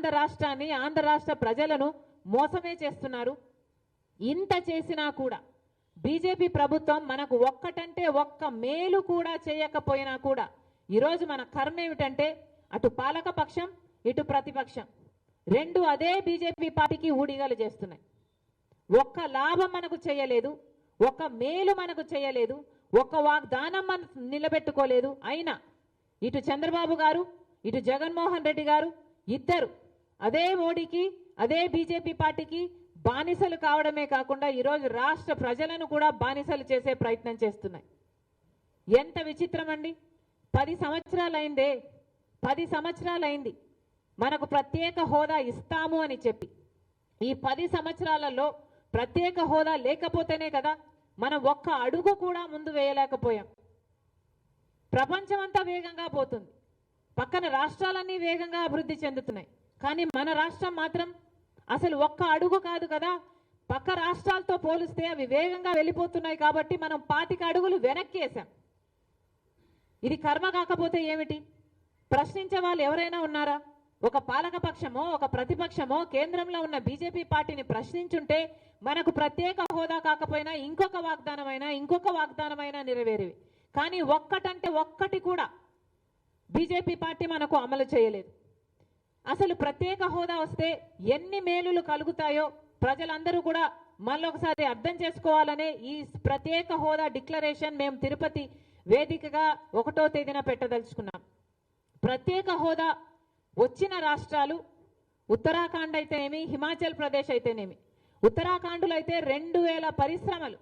ఆంధ్ర రాష్ట్రాన్ని ఆంధ్ర రాష్ట్ర ప్రజలను మోసమే చేస్తున్నారు. ఇంత చేసినా కూడా బీజేపీ ప్రభుత్వం మనకు ఒక్కటంటే ఒక్క మేలు కూడా చేయకపోయినా కూడా ఈరోజు మన కర్మ ఏమిటంటే అటు పాలకపక్షం ఇటు ప్రతిపక్షం. రెండు అదే బీజేపీ పార్టీకి ఊడిగలు చేస్తున్నాయి. ఒక్క లాభం మనకు చేయలేదు ఒక్క మేలు మనకు చేయలేదు ఒక్క వాగ్దానం మనం నిలబెట్టుకోలేదు. అయినా ఇటు చంద్రబాబు గారు ఇటు జగన్మోహన్ రెడ్డి గారు ఇద్దరు అదే మోడీకి అదే బీజేపీ పార్టీకి బానిసలు కావడమే కాకుండా ఈరోజు రాష్ట్ర ప్రజలను కూడా బానిసలు చేసే ప్రయత్నం చేస్తున్నాయి. ఎంత విచిత్రం అండి పది సంవత్సరాలైందే పది సంవత్సరాలైంది. మనకు ప్రత్యేక హోదా ఇస్తాము అని చెప్పి. ఈ పది సంవత్సరాలలో ప్రత్యేక హోదా లేకపోతేనే కదా మనం ఒక్క అడుగు కూడా ముందు వేయలేకపోయాం. ప్రపంచం అంతా వేగంగా పోతుంది. పక్కన రాష్ట్రాలన్నీ వేగంగా అభివృద్ధి చెందుతున్నాయి. కానీ మన రాష్ట్రం మాత్రం అసలు ఒక్క అడుగు కాదు కదా. పక్క రాష్ట్రాలతో పోలిస్తే అవి వేగంగా వెళ్ళిపోతున్నాయి కాబట్టి మనం పాతిక అడుగులు వెనక్కి వేసాం ఇది కర్మ కాకపోతే ఏమిటి? ప్రశ్నించే వాళ్ళు ఎవరైనా ఉన్నారా? ఒక పాలకపక్షమో ఒక ప్రతిపక్షమో కేంద్రంలో ఉన్న బీజేపీ పార్టీని ప్రశ్నించుంటే మనకు ప్రత్యేక హోదా కాకపోయినా ఇంకొక వాగ్దానమైనా ఇంకొక వాగ్దానమైనా నెరవేరేవి. కానీ ఒక్కటంటే ఒక్కటి కూడా బీజేపీ పార్టీ మనకు అమలు చేయలేదు. అసలు ప్రత్యేక హోదా వస్తే ఎన్ని మేలులు కలుగుతాయో ప్రజలందరూ కూడా మళ్ళొకసారి అర్థం చేసుకోవాలనే ఈ ప్రత్యేక హోదా డిక్లరేషన్ మేము తిరుపతి వేదికగా ఒకటో తేదీన పెట్టదలుచుకున్నాం. ప్రత్యేక హోదా వచ్చిన రాష్ట్రాలు ఉత్తరాఖండ్ అయితేనేమి హిమాచల్ ప్రదేశ్ అయితేనేమి. ఉత్తరాఖండ్లో అయితే రెండు వేల పరిశ్రమలు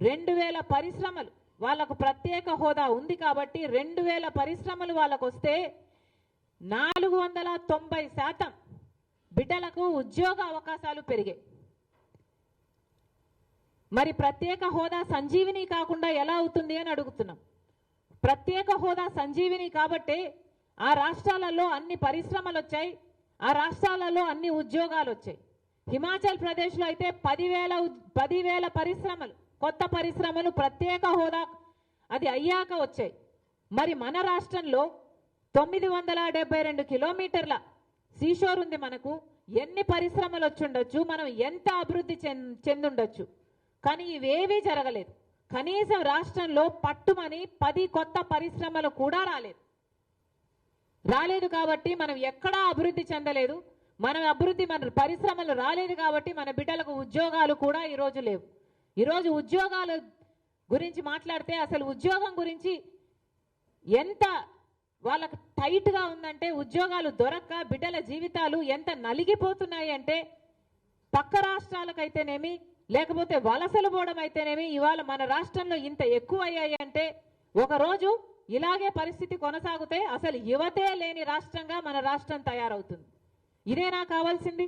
రెండు వేల పరిశ్రమలు. వాళ్ళకు ప్రత్యేక హోదా ఉంది కాబట్టి రెండు వేల పరిశ్రమలు వాళ్ళకు వస్తే నాలుగు వందల తొంభై శాతం బిడ్డలకు ఉద్యోగ అవకాశాలు పెరిగాయి. మరి ప్రత్యేక హోదా సంజీవిని కాకుండా ఎలా అవుతుంది అని అడుగుతున్నాం. ప్రత్యేక హోదా సంజీవిని కాబట్టి ఆ రాష్ట్రాలలో అన్ని పరిశ్రమలు వచ్చాయి ఆ రాష్ట్రాలలో అన్ని ఉద్యోగాలు వచ్చాయి. హిమాచల్ ప్రదేశ్లో అయితే పదివేల పదివేల పరిశ్రమలు కొత్త పరిశ్రమలు ప్రత్యేక హోదా అది అయ్యాక వచ్చాయి. మరి మన రాష్ట్రంలో తొమ్మిది వందల డెబ్బై రెండు కిలోమీటర్ల సీషోర్ ఉంది మనకు. ఎన్ని పరిశ్రమలు వచ్చుండొచ్చు మనం ఎంత అభివృద్ధి చెంద చెందుండొచ్చు. కానీ ఇవేవీ జరగలేదు. కనీసం రాష్ట్రంలో పట్టుమని పది కొత్త పరిశ్రమలు కూడా రాలేదు. రాలేదు కాబట్టి మనం ఎక్కడా అభివృద్ధి చెందలేదు. మన అభివృద్ధి మన పరిశ్రమలు రాలేదు కాబట్టి మన బిడ్డలకు ఉద్యోగాలు కూడా ఈరోజు లేవు. ఈరోజు ఉద్యోగాలు గురించి మాట్లాడితే అసలు ఉద్యోగం గురించి ఎంత వాళ్ళకు టైట్గా ఉందంటే ఉద్యోగాలు దొరక్క బిడ్డల జీవితాలు ఎంత నలిగిపోతున్నాయి అంటే పక్క రాష్ట్రాలకైతేనేమి లేకపోతే వలసలు పోవడం అయితేనేమి ఇవాళ మన రాష్ట్రంలో ఇంత ఎక్కువ అయ్యాయి అంటే ఒకరోజు ఇలాగే పరిస్థితి కొనసాగితే అసలు యువతే లేని రాష్ట్రంగా మన రాష్ట్రం తయారవుతుంది. ఇదేనా కావాల్సింది?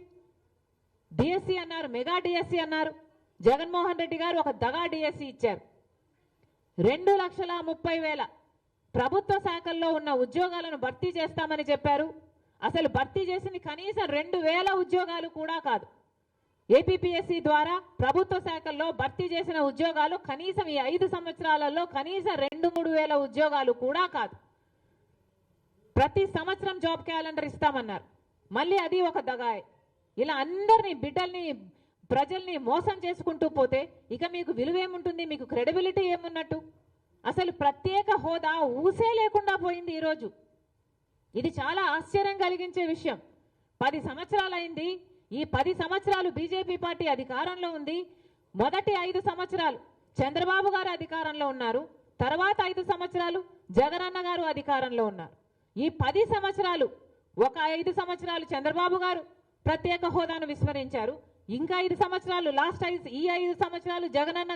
డిఎస్సి అన్నారు మెగా డిఎస్సి అన్నారు. జగన్మోహన్ రెడ్డి గారు ఒక దగా డిఎస్సి ఇచ్చారు. రెండు లక్షల ముప్పై వేల ప్రభుత్వ శాఖల్లో ఉన్న ఉద్యోగాలను భర్తీ చేస్తామని చెప్పారు. అసలు భర్తీ చేసింది కనీసం రెండు వేల ఉద్యోగాలు కూడా కాదు. ఏపీపీఎస్సీ ద్వారా ప్రభుత్వ శాఖల్లో భర్తీ చేసిన ఉద్యోగాలు కనీసం ఈ ఐదు సంవత్సరాలలో కనీసం రెండు మూడు వేల ఉద్యోగాలు కూడా కాదు. ప్రతి సంవత్సరం జాబ్ క్యాలెండర్ ఇస్తామన్నారు. మళ్ళీ అది ఒక దగాయ్. ఇలా అందరినీ బిడ్డల్ని ప్రజల్ని మోసం చేసుకుంటూ పోతే ఇక మీకు విలువేముంటుంది? మీకు క్రెడిబిలిటీ ఏమున్నట్టు? అసలు ప్రత్యేక హోదా ఊసే లేకుండా పోయింది ఈరోజు. ఇది చాలా ఆశ్చర్యం కలిగించే విషయం. పది సంవత్సరాలైంది ఈ పది సంవత్సరాలు బీజేపీ పార్టీ అధికారంలో ఉంది. మొదటి ఐదు సంవత్సరాలు చంద్రబాబు గారు అధికారంలో ఉన్నారు. తర్వాత ఐదు సంవత్సరాలు జగనన్న గారు అధికారంలో ఉన్నారు. ఈ పది సంవత్సరాలు ఒక ఐదు సంవత్సరాలు చంద్రబాబు గారు ప్రత్యేక హోదాను విస్మరించారు. ఇంకా ఐదు సంవత్సరాలు లాస్ట్ ఐదు ఈ ఐదు సంవత్సరాలు జగనన్న